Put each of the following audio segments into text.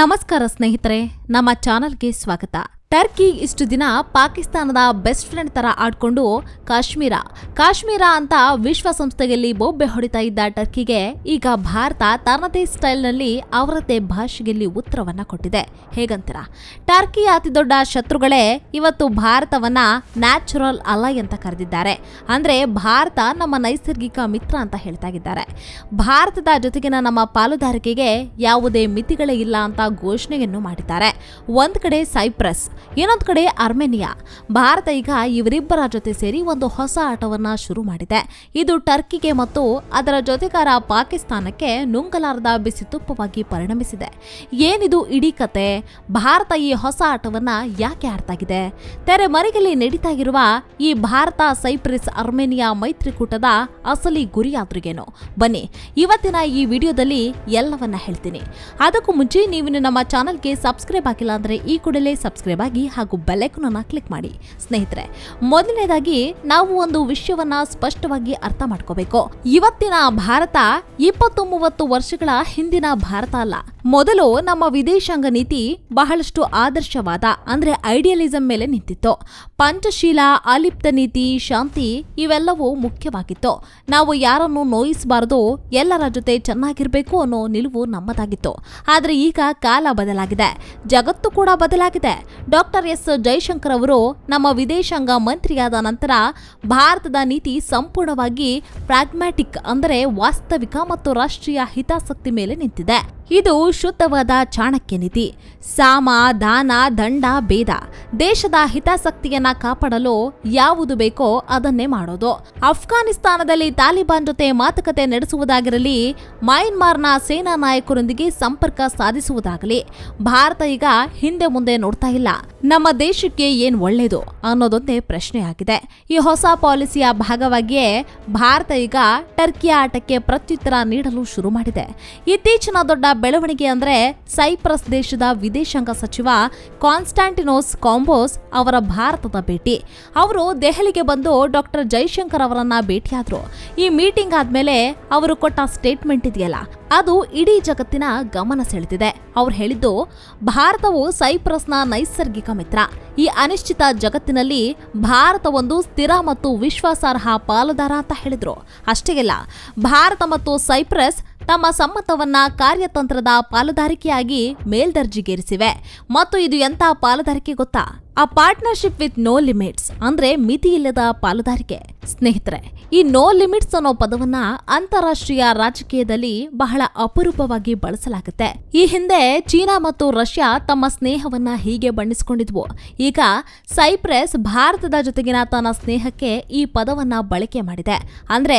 ನಮಸ್ಕಾರ ಸ್ನೇಹಿತರೆ ನಮ್ಮ ಚಾನಲ್ಗೆ ಸ್ವಾಗತ. ಟರ್ಕಿ ಇಷ್ಟು ದಿನ ಪಾಕಿಸ್ತಾನದ ಬೆಸ್ಟ್ ಫ್ರೆಂಡ್ ತರ ಆಡ್ಕೊಂಡು ಕಾಶ್ಮೀರ. ಕಾಶ್ಮೀರ ಅಂತ ವಿಶ್ವಸಂಸ್ಥೆಯಲ್ಲಿ ಬೊಬ್ಬೆ ಹೊಡಿತಾ ಇದ್ದ ಟರ್ಕಿಗೆ ಈಗ ಭಾರತ ತನ್ನದೇ ಸ್ಟೈಲ್ನಲ್ಲಿ ಅವರದ್ದೇ ಭಾಷೆಯಲ್ಲಿ ಉತ್ತರವನ್ನ ಕೊಟ್ಟಿದೆ. ಹೇಗಂತೀರಾ? ಟರ್ಕಿಯ ಅತಿದೊಡ್ಡ ಶತ್ರುಗಳೇ ಇವತ್ತು ಭಾರತವನ್ನ ನ್ಯಾಚುರಲ್ ಅಲೈ ಅಂತ ಕರೆದಿದ್ದಾರೆ. ಅಂದ್ರೆ ಭಾರತ ನಮ್ಮ ನೈಸರ್ಗಿಕ ಮಿತ್ರ ಅಂತ ಹೇಳ್ತಾ ಇದ್ದಾರೆ. ಭಾರತದ ಜೊತೆಗಿನ ನಮ್ಮ ಪಾಲುದಾರಿಕೆಗೆ ಯಾವುದೇ ಮಿತಿಗಳೇ ಇಲ್ಲ ಅಂತ ಘೋಷಣೆಯನ್ನು ಮಾಡಿದ್ದಾರೆ. ಒಂದ್ ಕಡೆ ಸೈಪ್ರಸ್ ಇನ್ನೊಂದ್ ಕಡೆ ಅರ್ಮೇನಿಯಾ. ಭಾರತ ಈಗ ಇವರಿಬ್ಬರ ಜೊತೆ ಸೇರಿ ಒಂದು ಹೊಸ ಆಟವನ್ನು ಶುರು ಮಾಡಿದೆ. ಇದು ಟರ್ಕಿಗೆ ಮತ್ತು ಅದರ ಜೊತೆಗಾರ ಪಾಕಿಸ್ತಾನಕ್ಕೆ ನುಂಗಲಾರದ ಬಿಸಿ ತುಪ್ಪವಾಗಿ ಪರಿಣಮಿಸಿದೆ. ಏನಿದು ಇಡೀ ಕತೆ? ಭಾರತ ಈ ಹೊಸ ಆಟವನ್ನು ಯಾಕೆ ಆಡ್ತಾಗಿದೆ? ತೆರೆ ಮರಿಗಲಿ ನಡೀತಾ ಈ ಭಾರತ, ಸೈಪ್ರಿಸ್, ಅರ್ಮೇನಿಯಾ ಮೈತ್ರಿಕೂಟದ ಅಸಲಿ ಗುರಿಯಾದ್ರಿಗೇನು? ಬನ್ನಿ, ಇವತ್ತಿನ ಈ ವಿಡಿಯೋದಲ್ಲಿ ಎಲ್ಲವನ್ನ ಹೇಳ್ತೀನಿ. ಅದಕ್ಕೂ ಮುಂಚೆ ನೀವು ನಮ್ಮ ಚಾನಲ್ಗೆ ಸಬ್ಸ್ಕ್ರೈಬ್ ಆಗಿಲ್ಲ ಅಂದ್ರೆ ಈ ಕೂಡಲೇ ಸಬ್ಸ್ಕ್ರೈಬ್ ಆಗಿ ಹಾಗೂ ಬೆಲೆಕನನ್ನು ಕ್ಲಿಕ್ ಮಾಡಿ. ಸ್ನೇಹಿತರೆ, ಮೊದಲನೇದಾಗಿ ನಾವು ಒಂದು ವಿಷಯವನ್ನ ಸ್ಪಷ್ಟವಾಗಿ ಅರ್ಥ ಮಾಡ್ಕೋಬೇಕು. ಇವತ್ತಿನ ಭಾರತ ಇಪ್ಪತ್ತು ಮೂವತ್ತು ವರ್ಷಗಳ ಹಿಂದಿನ ಭಾರತ ಅಲ್ಲ. ಮೊದಲು ನಮ್ಮ ವಿದೇಶಾಂಗ ನೀತಿ ಬಹಳಷ್ಟು ಆದರ್ಶವಾದ, ಅಂದ್ರೆ ಐಡಿಯಲಿಸಂ ಮೇಲೆ ನಿಂತಿತ್ತು. ಪಂಚಶೀಲ, ಅಲಿಪ್ತ ನೀತಿ, ಶಾಂತಿ ಇವೆಲ್ಲವೂ ಮುಖ್ಯವಾಗಿತ್ತು. ನಾವು ಯಾರನ್ನು ನೋಯಿಸಬಾರದು, ಎಲ್ಲರ ಜೊತೆ ಚೆನ್ನಾಗಿರ್ಬೇಕು ಅನ್ನೋ ನಿಲುವು ನಮ್ಮದಾಗಿತ್ತು. ಆದ್ರೆ ಈಗ ಕಾಲ ಬದಲಾಗಿದೆ. ಜಗತ್ತು ಕೂಡ ಬದಲಾಗಿದೆ. ಡಾಕ್ಟರ್ ಎಸ್ ಜೈಶಂಕರ್ ಅವರು ನಮ್ಮ ವಿದೇಶಾಂಗ ಮಂತ್ರಿಯಾದ ನಂತರ ಭಾರತದ ನೀತಿ ಸಂಪೂರ್ಣವಾಗಿ ಪ್ರಾಗ್ಮ್ಯಾಟಿಕ್ ಅಂದರೆ ವಾಸ್ತವಿಕ ಮತ್ತು ರಾಷ್ಟ್ರೀಯ ಹಿತಾಸಕ್ತಿ ಮೇಲೆ ನಿಂತಿದೆ. ಇದು ಶುದ್ಧವಾದ ಚಾಣಕ್ಯ ನೀತಿ ಸಾಮ, ದಾನ, ದಂಡ, ಭೇದ. ದೇಶದ ಹಿತಾಸಕ್ತಿಯನ್ನ ಕಾಪಾಡಲು ಯಾವುದು ಬೇಕೋ ಅದನ್ನೇ ಮಾಡೋದು. ಅಫ್ಘಾನಿಸ್ತಾನದಲ್ಲಿ ತಾಲಿಬಾನ್ ಜೊತೆ ಮಾತುಕತೆ ನಡೆಸುವುದಾಗಿರಲಿ, ಮಯನ್ಮಾರ್ನ ಸೇನಾ ನಾಯಕರೊಂದಿಗೆ ಸಂಪರ್ಕ ಸಾಧಿಸುವುದಾಗಲಿ, ಭಾರತ ಈಗ ಹಿಂದೆ ಮುಂದೆ ನೋಡ್ತಾ ಇಲ್ಲ. ನಮ್ಮ ದೇಶಕ್ಕೆ ಏನ್ ಒಳ್ಳೇದು ಅನ್ನೋದೊಂದೇ ಪ್ರಶ್ನೆಯಾಗಿದೆ. ಈ ಹೊಸ ಪಾಲಿಸಿಯ ಭಾಗವಾಗಿಯೇ ಭಾರತ ಈಗ ಟರ್ಕಿಯ ಆಟಕ್ಕೆ ಪ್ರತ್ಯುತ್ತರ ನೀಡಲು ಶುರು ಮಾಡಿದೆ. ಇತ್ತೀಚಿನ ದೊಡ್ಡ ಬೆಳವಣಿಗೆ ಅಂದರೆ ಸೈಪ್ರಸ್ ದೇಶದ ವಿದೇಶಾಂಗ ಸಚಿವ ಕಾನ್ಸ್ಟಾಂಟಿನೋಸ್ ಕಾಂಬೋಸ್ ಅವರ ಭಾರತದ ಭೇಟಿ. ಅವರು ದೆಹಲಿಗೆ ಬಂದು ಡಾಕ್ಟರ್ ಜೈಶಂಕರ್ ಅವರನ್ನ ಭೇಟಿಯಾದರು. ಈ ಮೀಟಿಂಗ್ ಆದ್ಮೇಲೆ ಅವರು ಕೊಟ್ಟ ಸ್ಟೇಟ್ಮೆಂಟ್ ಇದೆಯಲ್ಲ, ಅದು ಇಡೀ ಜಗತ್ತಿನ ಗಮನ ಸೆಳೆದಿದೆ. ಅವ್ರು ಹೇಳಿದ್ದು, ಭಾರತವು ಸೈಪ್ರಸ್ನ ನೈಸರ್ಗಿಕ ಮಿತ್ರ. ಈ ಅನಿಶ್ಚಿತ ಜಗತ್ತಿನಲ್ಲಿ ಭಾರತ ಒಂದು ಸ್ಥಿರ ಮತ್ತು ವಿಶ್ವಾಸಾರ್ಹ ಪಾಲುದಾರ ಅಂತ ಹೇಳಿದ್ರು. ಅಷ್ಟೇ ಅಲ್ಲ, ಭಾರತ ಮತ್ತು ಸೈಪ್ರಸ್ ತಮ್ಮ ಸಮ್ಮತವನ್ನ ಕಾರ್ಯತಂತ್ರದ ಪಾಲುದಾರಿಕೆಯಾಗಿ ಮೇಲ್ದರ್ಜೆಗೇರಿಸಿವೆ. ಮತ್ತು ಇದು ಎಂಥ ಪಾಲುದಾರಿಕೆ ಗೊತ್ತಾ? ಆ ಪಾರ್ಟ್ನರ್ಶಿಪ್ ವಿತ್ ನೋ ಲಿಮಿಟ್ಸ್ ಅಂದ್ರೆ ಮಿತಿ ಇಲ್ಲದ ಪಾಲುದಾರಿಕೆ. ಸ್ನೇಹಿತರೆ, ಈ ನೋ ಲಿಮಿಟ್ಸ್ ಅನ್ನೋ ಪದವನ್ನ ಅಂತಾರಾಷ್ಟ್ರೀಯ ರಾಜಕೀಯದಲ್ಲಿ ಬಹಳ ಅಪರೂಪವಾಗಿ ಬಳಸಲಾಗುತ್ತೆ. ಈ ಹಿಂದೆ ಚೀನಾ ಮತ್ತು ರಷ್ಯಾ ತಮ್ಮ ಸ್ನೇಹವನ್ನ ಹೀಗೆ ಬಣ್ಣಿಸಿಕೊಂಡಿದ್ವು. ಈಗ ಸೈಪ್ರೆಸ್ ಭಾರತದ ಜೊತೆಗಿನ ತನ್ನ ಸ್ನೇಹಕ್ಕೆ ಈ ಪದವನ್ನ ಬಳಕೆ ಮಾಡಿದೆ. ಅಂದ್ರೆ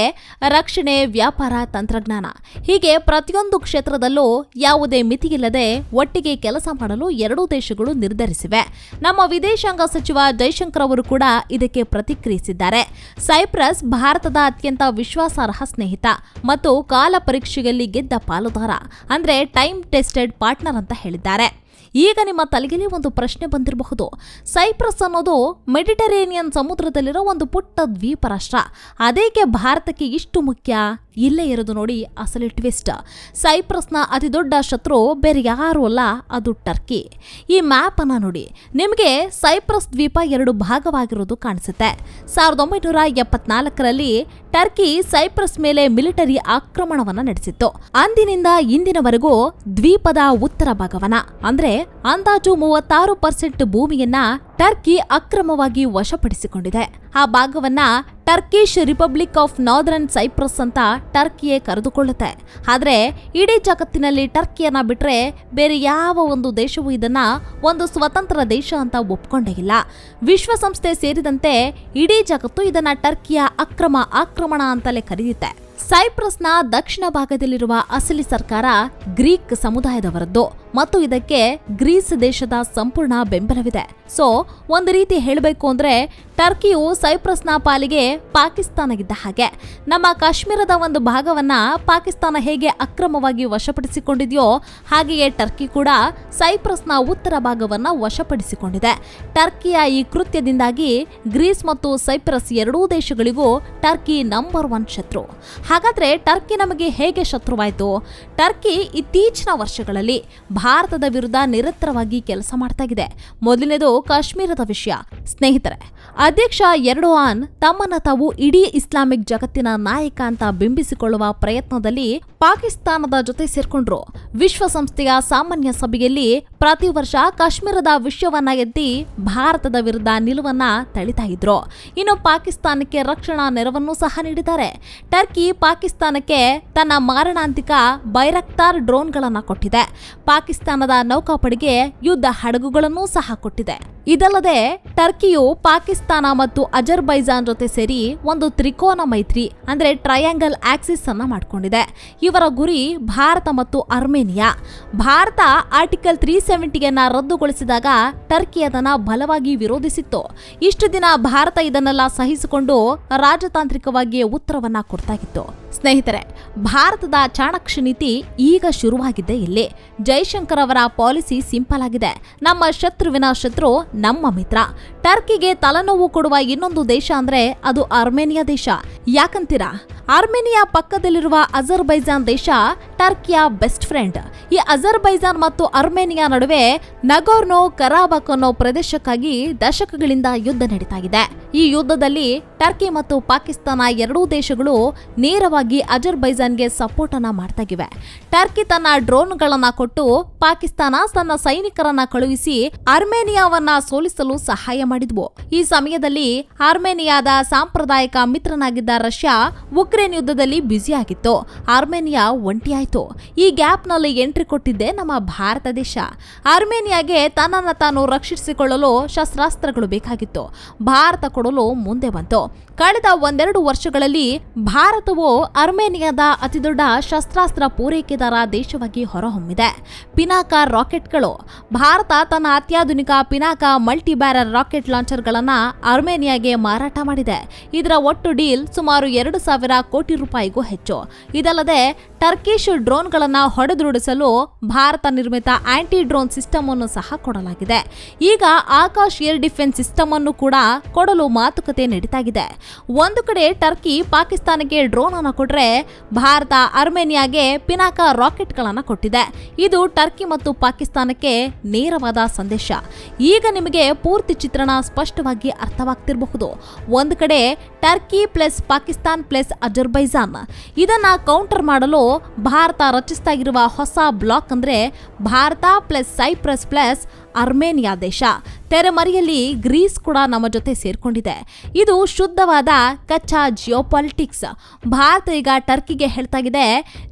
ರಕ್ಷಣೆ, ವ್ಯಾಪಾರ, ತಂತ್ರಜ್ಞಾನ. ಹೀಗೆ ಪ್ರತಿಯೊಂದು ಕ್ಷೇತ್ರದಲ್ಲೂ ಯಾವುದೇ ಮಿತಿಯಿಲ್ಲದೆ ಒಟ್ಟಿಗೆ ಕೆಲಸ ಮಾಡಲು ಎರಡೂ ದೇಶಗಳು ನಿರ್ಧರಿಸಿವೆ. ನಮ್ಮ ವಿದೇಶಾಂಗ ಸಚಿವ ಜೈಶಂಕರ್ ಅವರು ಕೂಡ ಇದಕ್ಕೆ ಪ್ರತಿಕ್ರಿಯಿಸಿದ್ದಾರೆ. ಸೈಪ್ರಸ್ ಭಾರತದ ಅತ್ಯಂತ ವಿಶ್ವಾಸಾರ್ಹ ಸ್ನೇಹಿತ ಮತ್ತು ಕಾಲ ಪರೀಕ್ಷೆಯಲ್ಲಿ ಗೆದ್ದ ಪಾಲುದಾರ, ಅಂದ್ರೆ ಟೈಮ್ ಟೆಸ್ಟೆಡ್ ಪಾರ್ಟ್ನರ್ ಅಂತ ಹೇಳಿದ್ದಾರೆ. ಈಗ ನಿಮ್ಮ ತಲೆಗೆಲಿ ಒಂದು ಪ್ರಶ್ನೆ ಬಂದಿರಬಹುದು. ಸೈಪ್ರಸ್ ಅನ್ನೋದು ಮೆಡಿಟರೇನಿಯನ್ ಸಮುದ್ರದಲ್ಲಿರೋ ಒಂದು ಪುಟ್ಟ ದ್ವೀಪ ರಾಷ್ಟ್ರ ಅದೇಕೆ ಭಾರತಕ್ಕೆ ಇಷ್ಟು ಮುಖ್ಯ? ಇಲ್ಲೇ ಇರೋದು ನೋಡಿ ಅಸಲಿ ಟ್ವಿಸ್ಟ್ ಸೈಪ್ರಸ್ನ ಅತಿದೊಡ್ಡ ಶತ್ರು ಬೇರೆ ಯಾರು ಅಲ್ಲ, ಅದು ಟರ್ಕಿ ಈ ಮ್ಯಾಪ್ ಅನ್ನ ನೋಡಿ, ನಿಮಗೆ ಸೈಪ್ರಸ್ ದ್ವೀಪ ಎರಡು ಭಾಗವಾಗಿರೋದು ಕಾಣಿಸುತ್ತೆ. ಸಾವಿರದ ಒಂಬೈನೂರ ಎಪ್ಪತ್ನಾಲ್ಕರಲ್ಲಿ ಟರ್ಕಿ ಸೈಪ್ರಸ್ ಮೇಲೆ ಮಿಲಿಟರಿ ಆಕ್ರಮಣವನ್ನ ನಡೆಸಿತ್ತು. ಅಂದಿನಿಂದ ಇಂದಿನವರೆಗೂ ದ್ವೀಪದ ಉತ್ತರ ಭಾಗವನ್ನ, ಅಂದ್ರೆ ಅಂದಾಜು ಮೂವತ್ತಾರು ಪರ್ಸೆಂಟ್ ಭೂಮಿಯನ್ನ ಟರ್ಕಿ ಅಕ್ರಮವಾಗಿ ವಶಪಡಿಸಿಕೊಂಡಿದೆ. ಆ ಭಾಗವನ್ನ Turkish Republic of Northern Cyprus ಅಂತ ಟರ್ಕಿಯೇ ಕರೆದುಕೊಳ್ಳುತ್ತೆ. ಆದರೆ ಇಡೀ ಜಗತ್ತಿನಲ್ಲಿ ಟರ್ಕಿಯನ್ನ ಬಿಟ್ಟರೆ ಬೇರೆ ಯಾವ ಒಂದು ದೇಶವೂ ಇದನ್ನ ಒಂದು ಸ್ವತಂತ್ರ ದೇಶ ಅಂತ ಒಪ್ಕೊಂಡೇ ಇಲ್ಲ. ವಿಶ್ವಸಂಸ್ಥೆ ಸೇರಿದಂತೆ ಇಡೀ ಜಗತ್ತು ಇದನ್ನ ಟರ್ಕಿಯ ಅಕ್ರಮ ಆಕ್ರಮಣ ಅಂತಲೇ ಕರೆಯುತ್ತೆ. ಸೈಪ್ರಸ್ನ ದಕ್ಷಿಣ ಭಾಗದಲ್ಲಿರುವ ಅಸಲಿ ಸರ್ಕಾರ ಗ್ರೀಕ್ ಸಮುದಾಯದವರದ್ದು. ಮತ್ತು ಇದಕ್ಕೆ ಗ್ರೀಸ್ ದೇಶದ ಸಂಪೂರ್ಣ ಬೆಂಬಲವಿದೆ. ಸೊ, ಒಂದು ರೀತಿ ಹೇಳಬೇಕು ಅಂದ್ರೆ ಟರ್ಕಿಯು ಸೈಪ್ರಸ್ನ ಪಾಲಿಗೆ ಪಾಕಿಸ್ತಾನ ಇದ್ದ ಹಾಗೆ. ನಮ್ಮ ಕಾಶ್ಮೀರದ ಒಂದು ಭಾಗವನ್ನ ಪಾಕಿಸ್ತಾನ ಹೇಗೆ ಅಕ್ರಮವಾಗಿ ವಶಪಡಿಸಿಕೊಂಡಿದೆಯೋ ಹಾಗೆಯೇ ಟರ್ಕಿ ಕೂಡ ಸೈಪ್ರಸ್ನ ಉತ್ತರ ಭಾಗವನ್ನ ವಶಪಡಿಸಿಕೊಂಡಿದೆ. ಟರ್ಕಿಯ ಈ ಕೃತ್ಯದಿಂದಾಗಿ ಗ್ರೀಸ್ ಮತ್ತು ಸೈಪ್ರಸ್ ಎರಡೂ ದೇಶಗಳಿಗೂ ಟರ್ಕಿ ನಂಬರ್ ಒನ್ ಶತ್ರು. ಹಾಗಾದ್ರೆ ಟರ್ಕಿ ನಮಗೆ ಹೇಗೆ ಶತ್ರುವಾಯಿತು? ಟರ್ಕಿ ಇತ್ತೀಚಿನ ವರ್ಷಗಳಲ್ಲಿ ಭಾರತದ ವಿರುದ್ಧ ನಿರಂತರವಾಗಿ ಕೆಲಸ ಮಾಡ್ತಾ ಇದೆ ಮೊದಲನೇದು ಕಾಶ್ಮೀರದ ವಿಷಯ. ಸ್ನೇಹಿತರೆ, ಅಧ್ಯಕ್ಷ ಎರಡೋಆನ್ ತಮ್ಮನ್ನ ತಾವು ಇಡೀ ಇಸ್ಲಾಮಿಕ್ ಜಗತ್ತಿನ ನಾಯಕ ಅಂತ ಬಿಂಬಿಸಿಕೊಳ್ಳುವ ಪ್ರಯತ್ನದಲ್ಲಿ ಪಾಕಿಸ್ತಾನದ ಜೊತೆ ಸೇರ್ಕೊಂಡ್ರು. ವಿಶ್ವಸಂಸ್ಥೆಯ ಸಾಮಾನ್ಯ ಸಭೆಯಲ್ಲಿ ಪ್ರತಿ ವರ್ಷ ಕಾಶ್ಮೀರದ ವಿಷಯವನ್ನ ಎತ್ತಿ ಭಾರತದ ವಿರುದ್ಧ ನಿಲುವನ್ನ ತಳಿತಾ ಇದ್ರು. ಇನ್ನು ಪಾಕಿಸ್ತಾನಕ್ಕೆ ರಕ್ಷಣಾ ನೆರವನ್ನು ಸಹ ನೀಡಿದ್ದಾರೆ. ಟರ್ಕಿ ಪಾಕಿಸ್ತಾನಕ್ಕೆ ತನ್ನ ಮಾರಣಾಂತಿಕ ಬೈರಕ್ತಾರ್ ಡ್ರೋನ್ಗಳನ್ನು ಕೊಟ್ಟಿದೆ. ಪಾಕಿಸ್ತಾನದ ನೌಕಾಪಡೆಗೆ ಯುದ್ಧ ಹಡಗುಗಳನ್ನು ಸಹ ಕೊಟ್ಟಿದೆ. ಇದಲ್ಲದೆ, ಟರ್ಕಿಯು ಪಾಕಿಸ್ತಾನ ಮತ್ತು ಅಜರ್ಬೈಜಾನ್ ಜೊತೆ ಸೇರಿ ಒಂದು ತ್ರಿಕೋನ ಮೈತ್ರಿ, ಅಂದ್ರೆ ಟ್ರಯಾಂಗಲ್ ಆಕ್ಸಿಸ್ ಅನ್ನ ಮಾಡಿಕೊಂಡಿದೆ. ಇವರ ಗುರಿ ಭಾರತ ಮತ್ತು ಅರ್ಮೇನಿಯಾ. ಭಾರತ ಆರ್ಟಿಕಲ್ ತ್ರೀ ಸೆವೆಂಟಿಯನ್ನ ರದ್ದುಗೊಳಿಸಿದಾಗ ಟರ್ಕಿ ಅದನ್ನ ಬಲವಾಗಿ ವಿರೋಧಿಸಿತ್ತು. ಇಷ್ಟು ದಿನ ಭಾರತ ಇದನ್ನೆಲ್ಲ ಸಹಿಸಿಕೊಂಡು ರಾಜತಾಂತ್ರಿಕವಾಗಿ ಉತ್ತರವನ್ನ ಕೊಡ್ತಾಗಿತ್ತು ಸ್ನೇಹಿತರೆ, ಭಾರತದ ಚಾಣಕ್ಷ ನೀತಿ ಈಗ ಶುರುವಾಗಿದೆ ಇಲ್ಲಿ. ಜೈಶಂಕರ್ ಅವರ ಪಾಲಿಸಿ ಸಿಂಪಲ್ ಆಗಿದೆ. ನಮ್ಮ ಶತ್ರುವಿನ ಶತ್ರು ನಮ್ಮ ಮಿತ್ರ. ಟರ್ಕಿಗೆ ತಲೆನೋವು ಕೊಡುವ ಇನ್ನೊಂದು ದೇಶ ಅಂದ್ರೆ ಅದು ಅರ್ಮೇನಿಯಾ ದೇಶ. ಯಾಕಂತೀರಾ? ಅರ್ಮೇನಿಯಾ ಪಕ್ಕದಲ್ಲಿರುವ ಅಜರ್ಬೈಜಾನ್ ದೇಶ ಟರ್ಕಿಯ ಬೆಸ್ಟ್ ಫ್ರೆಂಡ್. ಈ ಅಜರ್ಬೈಜಾನ್ ಮತ್ತು ಅರ್ಮೇನಿಯಾ ನಡುವೆ ನಗೋರ್ನೋ ಕರಾಬಕ್ ಅನ್ನೋ ಪ್ರದೇಶಕ್ಕಾಗಿ ದಶಕಗಳಿಂದ ಯುದ್ಧ ನಡೀತಾ ಇದೆ ಈ ಯುದ್ಧದಲ್ಲಿ ಟರ್ಕಿ ಮತ್ತು ಪಾಕಿಸ್ತಾನ ಎರಡೂ ದೇಶಗಳು ನೇರವಾಗಿ ಅಜರ್ಬೈಜಾನ್ಗೆ ಸಪೋರ್ಟ್ ಅನ್ನ ಮಾಡ್ತಾಗಿವೆ ಟರ್ಕಿ ತನ್ನ ಡ್ರೋನ್ಗಳನ್ನ ಕೊಟ್ಟು ಪಾಕಿಸ್ತಾನ ತನ್ನ ಸೈನಿಕರನ್ನ ಕಳುಹಿಸಿ ಅರ್ಮೇನಿಯಾವನ್ನ ಸೋಲಿಸಲು ಸಹಾಯ ಮಾಡಿದ್ವು. ಈ ಸಮಯದಲ್ಲಿ ಅರ್ಮೇನಿಯಾದ ಸಾಂಪ್ರದಾಯಿಕ ಮಿತ್ರನಾಗಿದ್ದ ರಷ್ಯಾ ಉಕ್ರೇನ್ ಯುದ್ಧದಲ್ಲಿ ಬ್ಯುಸಿಯಾಗಿತ್ತು. ಅರ್ಮೇನಿಯಾ ಒಂಟಿಯಾಯ್ತು. ಈ ಗ್ಯಾಪ್ನಲ್ಲಿ ಎಂಟ್ರಿ ಕೊಟ್ಟಿದ್ದೆ ನಮ್ಮ ಭಾರತ ದೇಶ. ಅರ್ಮೇನಿಯಾಗೆ ತನ್ನನ್ನು ತಾನು ರಕ್ಷಿಸಿಕೊಳ್ಳಲು ಶಸ್ತ್ರಾಸ್ತ್ರಗಳು ಬೇಕಾಗಿತ್ತು. ಭಾರತ ಕೊಡಲು ಮುಂದೆ ಬಂತು. ಕಳೆದ ಒಂದೆರಡು ವರ್ಷಗಳಲ್ಲಿ ಭಾರತವು ಅರ್ಮೇನಿಯಾದ ಅತಿದೊಡ್ಡ ಶಸ್ತ್ರಾಸ್ತ್ರ ಪೂರೈಕೆದಾರ ದೇಶವಾಗಿ ಹೊರಹೊಮ್ಮಿದೆ. ಪಿನಾಕ ರಾಕೆಟ್ಗಳು. ಭಾರತ ತನ್ನ ಅತ್ಯಾಧುನಿಕ ಪಿನಾಕ ಮಲ್ಟಿ ಬ್ಯಾರರ್ ರಾಕೆಟ್ ಲಾಂಚರ್ಗಳನ್ನು ಅರ್ಮೇನಿಯಾಗೆ ಮಾರಾಟ ಮಾಡಿದೆ. ಇದರ ಒಟ್ಟು ಡೀಲ್ ಸುಮಾರು ಎರಡು ಸಾವಿರ ಕೋಟಿ ರೂಪಾಯಿಗೂ ಹೆಚ್ಚು. ಇದಲ್ಲದೆ ಟರ್ಕಿಶ್ ಡ್ರೋನ್ಗಳನ್ನ ಹೊಡೆದುರುಡಿಸಲು ಭಾರತ ನಿರ್ಮಿತ ಆಂಟಿ ಡ್ರೋನ್ ಸಿಸ್ಟಮ್ ಅನ್ನು ಸಹ ಕೊಡಲಾಗಿದೆ. ಈಗ ಆಕಾಶ್ ಏರ್ ಡಿಫೆನ್ಸ್ ಸಿಸ್ಟಮ್ ಅನ್ನು ಕೂಡ ಕೊಡಲು ಮಾತುಕತೆ ನಡೀತಾಗಿದೆ. ಒಂದು ಕಡೆ ಟರ್ಕಿ ಪಾಕಿಸ್ತಾನಕ್ಕೆ ಡ್ರೋನ್ ಅನ್ನು ಕೊಟ್ಟರೆ ಭಾರತ ಅರ್ಮೇನಿಯಾಗೆ ಪಿನಾಕ ರಾಕೆಟ್ಗಳನ್ನು ಕೊಟ್ಟಿದೆ. ಇದು ಟರ್ಕಿ ಮತ್ತು ಪಾಕಿಸ್ತಾನಕ್ಕೆ ನೇರವಾದ ಸಂದೇಶ. ಈಗ ನಿಮಗೆ ಪೂರ್ತಿ ಚಿತ್ರಣ ಸ್ಪಷ್ಟವಾಗಿ ಅರ್ಥವಾಗ್ತಿರಬಹುದು. ಒಂದು ಕಡೆ Turkey plus Pakistan plus Azerbaijan. ಇದನ್ನ ಕೌಂಟರ್ ಮಾಡಲು ಭಾರತ ರಚಿಸ್ತಾ ಇರುವ ಹೊಸ ಬ್ಲಾಕ್ ಅಂದ್ರೆ Bharat plus Cyprus plus Armenia ದೇಶ. ತೆರೆಮರೆಯಲ್ಲಿ ಗ್ರೀಸ್ ಕೂಡ ನಮ್ಮ ಜೊತೆ ಸೇರ್ಕೊಂಡಿದೆ. ಇದು ಶುದ್ಧವಾದ ಕಚ್ಚಾ ಜಿಯೋಪಾಲಿಟಿಕ್ಸ್. ಭಾರತ ಈಗ ಟರ್ಕಿಗೆ ಹೇಳ್ತಾಗಿದೆ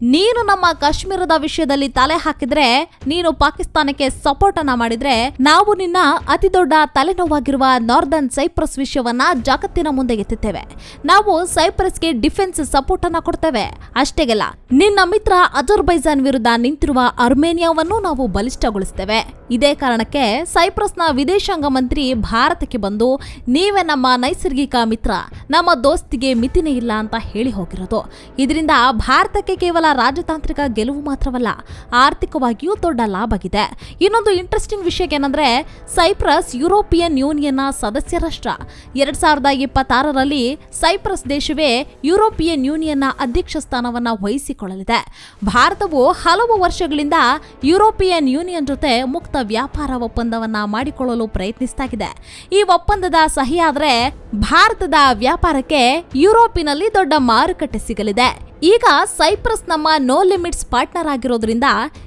ನೀನು ನಮ್ಮ ಕಾಶ್ಮೀರದ ವಿಷಯದಲ್ಲಿ ತಲೆ ಹಾಕಿದ್ರೆ, ನೀನು ಪಾಕಿಸ್ತಾನಕ್ಕೆ ಸಪೋರ್ಟ್ ಅನ್ನ ಮಾಡಿದ್ರೆ, ನಾವು ನಿನ್ನ ಅತಿ ದೊಡ್ಡ ತಲೆನೋವಾಗಿರುವ ನಾರ್ದರ್ನ್ ಸೈಪ್ರಸ್ ವಿಷಯವನ್ನ ಜಗತ್ತಿನ ಮುಂದೆ ಎತ್ತುತ್ತೇವೆ ನಾವು ಸೈಪ್ರಸ್ಗೆ ಡಿಫೆನ್ಸ್ ಸಪೋರ್ಟ್ ಅನ್ನ ಕೊಡ್ತೇವೆ. ಅಷ್ಟೇಗಲ್ಲ, ನಿನ್ನ ಮಿತ್ರ ಅಜರ್ಬೈಜಾನ್ ವಿರುದ್ಧ ನಿಂತಿರುವ ಅರ್ಮೇನಿಯಾವನ್ನು ನಾವು ಬಲಿಷ್ಠಗೊಳಿಸ್ತೇವೆ. ಇದೇ ಕಾರಣಕ್ಕೆ ಸೈಪ್ರಸ್ನ ವಿದೇಶಾಂಗ ಮಂತ್ರಿ ಭಾರತಕ್ಕೆ ಬಂದು, ನೀವೇ ನಮ್ಮ ನೈಸರ್ಗಿಕ ಮಿತ್ರ. ನಮ್ಮ ದೋಸ್ತಿಗೆ ಮಿತಿನೇ ಇಲ್ಲ ಅಂತ ಹೇಳಿ ಹೋಗಿರೋದು. ಇದರಿಂದ ಭಾರತಕ್ಕೆ ಕೇವಲ ರಾಜತಾಂತ್ರಿಕ ಗೆಲುವು ಮಾತ್ರವಲ್ಲ, ಆರ್ಥಿಕವಾಗಿಯೂ ದೊಡ್ಡ ಲಾಭ ಆಗಿದೆ. ಇನ್ನೊಂದು ಇಂಟ್ರೆಸ್ಟಿಂಗ್ ವಿಷಯ ಏನಂದ್ರೆ, ಸೈಪ್ರಸ್ ಯುರೋಪಿಯನ್ ಯೂನಿಯನ್ನ ಸದಸ್ಯ ರಾಷ್ಟ್ರ. ಎರಡ್ ಸಾವಿರದ ಇಪ್ಪತ್ತಾರರಲ್ಲಿ ಸೈಪ್ರಸ್ ದೇಶವೇ ಯುರೋಪಿಯನ್ ಯೂನಿಯನ್ನ ಅಧ್ಯಕ್ಷ ಸ್ಥಾನವನ್ನು ವಹಿಸಿಕೊಳ್ಳಲಿದೆ. ಭಾರತವು ಹಲವು ವರ್ಷಗಳಿಂದ ಯುರೋಪಿಯನ್ ಯೂನಿಯನ್ ಜೊತೆ ಮುಕ್ತ ವ್ಯಾಪಾರ ಒಪ್ಪಂದವನ್ನ ಮಾಡಿಕೊಳ್ಳಲು ಪ್ರಯತ್ನಿಸ್ತಾಗಿದೆ. ಈ ಒಪ್ಪಂದದ ಸಹಿಯಾದ್ರೆ ಭಾರತದ ವ್ಯಾಪಾರಕ್ಕೆ ಯುರೋಪಿನಲ್ಲಿ ದೊಡ್ಡ ಮಾರುಕಟ್ಟೆ ಸಿಗಲಿದೆ. ಈಗ ಸೈಪ್ರಸ್ ನಮ್ಮ ನೋ ಲಿಮಿಟ್ಸ್ ಪಾರ್ಟ್ನರ್ ಆಗಿರೋದ್ರಿಂದ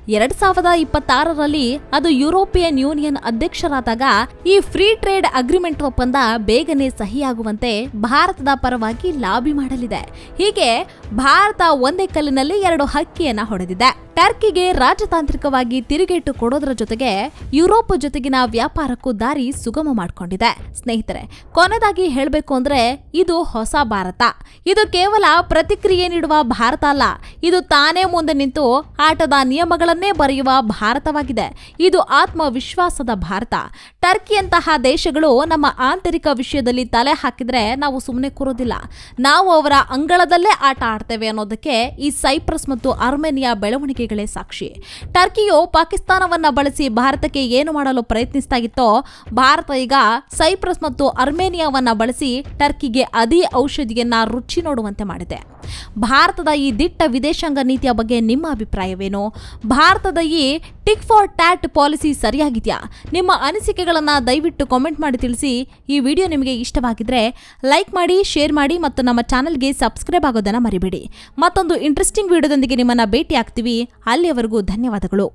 ಎರಡ್ ಸಾವಿರದ ಇಪ್ಪತ್ತಾರರಲ್ಲಿ ಅದು ಯುರೋಪಿಯನ್ ಯೂನಿಯನ್ ಅಧ್ಯಕ್ಷರಾದಾಗ ಈ ಫ್ರೀ ಟ್ರೇಡ್ ಅಗ್ರಿಮೆಂಟ್ ಒಪ್ಪಂದ ಬೇಗನೆ ಸಹಿಯಾಗುವಂತೆ ಭಾರತದ ಪರವಾಗಿ ಲಾಬಿ ಮಾಡಲಿದೆ. ಹೀಗೆ ಭಾರತ ಒಂದೇ ಕಲ್ಲಿನಲ್ಲಿ ಎರಡು ಹಕ್ಕಿಯನ್ನ ಹೊಡೆದಿದೆ. ಟರ್ಕಿಗೆ ರಾಜತಾಂತ್ರಿಕವಾಗಿ ತಿರುಗೇಟು ಕೊಡೋದ್ರ ಜೊತೆಗೆ ಯುರೋಪ್ ಜೊತೆಗಿನ ವ್ಯಾಪಾರಕ್ಕೂ ದಾರಿ ಸುಗಮ ಮಾಡಿಕೊಂಡಿದೆ. ಸ್ನೇಹಿತರೆ, ಕೊನೆದಾಗಿ ಹೇಳಬೇಕು ಅಂದ್ರೆ ಇದು ಹೊಸ ಭಾರತ. ಇದು ಕೇವಲ ಪ್ರತಿಕ್ರಿಯೆ ನೀಡುವ ಭಾರತ ಅಲ್ಲ. ಇದು ತಾನೇ ಮುಂದೆ ನಿಂತು ಆಟದ ನಿಯಮಗಳನ್ನೇ ಬರೆಯುವ ಭಾರತವಾಗಿದೆ. ಇದು ಆತ್ಮವಿಶ್ವಾಸದ ಭಾರತ. ಟರ್ಕಿಯಂತಹ ದೇಶಗಳು ನಮ್ಮ ಆಂತರಿಕ ವಿಷಯದಲ್ಲಿ ತಲೆ ಹಾಕಿದ್ರೆ ನಾವು ಸುಮ್ಮನೆ ಕೂರೋದಿಲ್ಲ. ನಾವು ಅವರ ಅಂಗಳದಲ್ಲೇ ಆಟ ಆಡ್ತೇವೆ ಅನ್ನೋದಕ್ಕೆ ಈ ಸೈಪ್ರಸ್ ಮತ್ತು ಅರ್ಮೇನಿಯಾ ಬೆಳವಣಿಗೆಗಳೇ ಸಾಕ್ಷಿ. ಟರ್ಕಿಯು ಪಾಕಿಸ್ತಾನವನ್ನ ಬಳಸಿ ಭಾರತಕ್ಕೆ ಏನು ಮಾಡಲು ಪ್ರಯತ್ನಿಸ್ತಾ ಇತ್ತೋ, ಭಾರತ ಈಗ ಸೈಪ್ರಸ್ ಮತ್ತು ಅರ್ಮೇನಿಯಾವನ್ನ ಬಳಸಿ ಟರ್ಕಿಗೆ ಅದೇ ಔಷಧಿಯನ್ನ ರುಚಿ ನೋಡುವಂತೆ ಮಾಡಿದೆ. ಭಾರತದ ಈ ದಿಟ್ಟ ವಿದೇಶಾಂಗ ನೀತಿಯ ಬಗ್ಗೆ ನಿಮ್ಮ ಅಭಿಪ್ರಾಯವೇನು? ಭಾರತದ ಈ ಟಿಕ್ ಫಾರ್ ಟ್ಯಾಟ್ ಪಾಲಿಸಿ ಸರಿಯಾಗಿದೆಯಾ? ನಿಮ್ಮ ಅನಿಸಿಕೆಗಳನ್ನು ದಯವಿಟ್ಟು ಕಾಮೆಂಟ್ ಮಾಡಿ ತಿಳಿಸಿ. ಈ ವಿಡಿಯೋ ನಿಮಗೆ ಇಷ್ಟವಾಗಿದ್ದರೆ ಲೈಕ್ ಮಾಡಿ, ಶೇರ್ ಮಾಡಿ ಮತ್ತು ನಮ್ಮ ಚಾನಲ್ಗೆ ಸಬ್ಸ್ಕ್ರೈಬ್ ಆಗೋದನ್ನು ಮರಿಬೇಡಿ. ಮತ್ತೊಂದು ಇಂಟ್ರೆಸ್ಟಿಂಗ್ ವಿಡಿಯೋದೊಂದಿಗೆ ನಿಮ್ಮನ್ನು ಭೇಟಿ ಆಗ್ತೀವಿ ಅಲ್ಲಿಯವರೆಗೂ ಧನ್ಯವಾದಗಳು.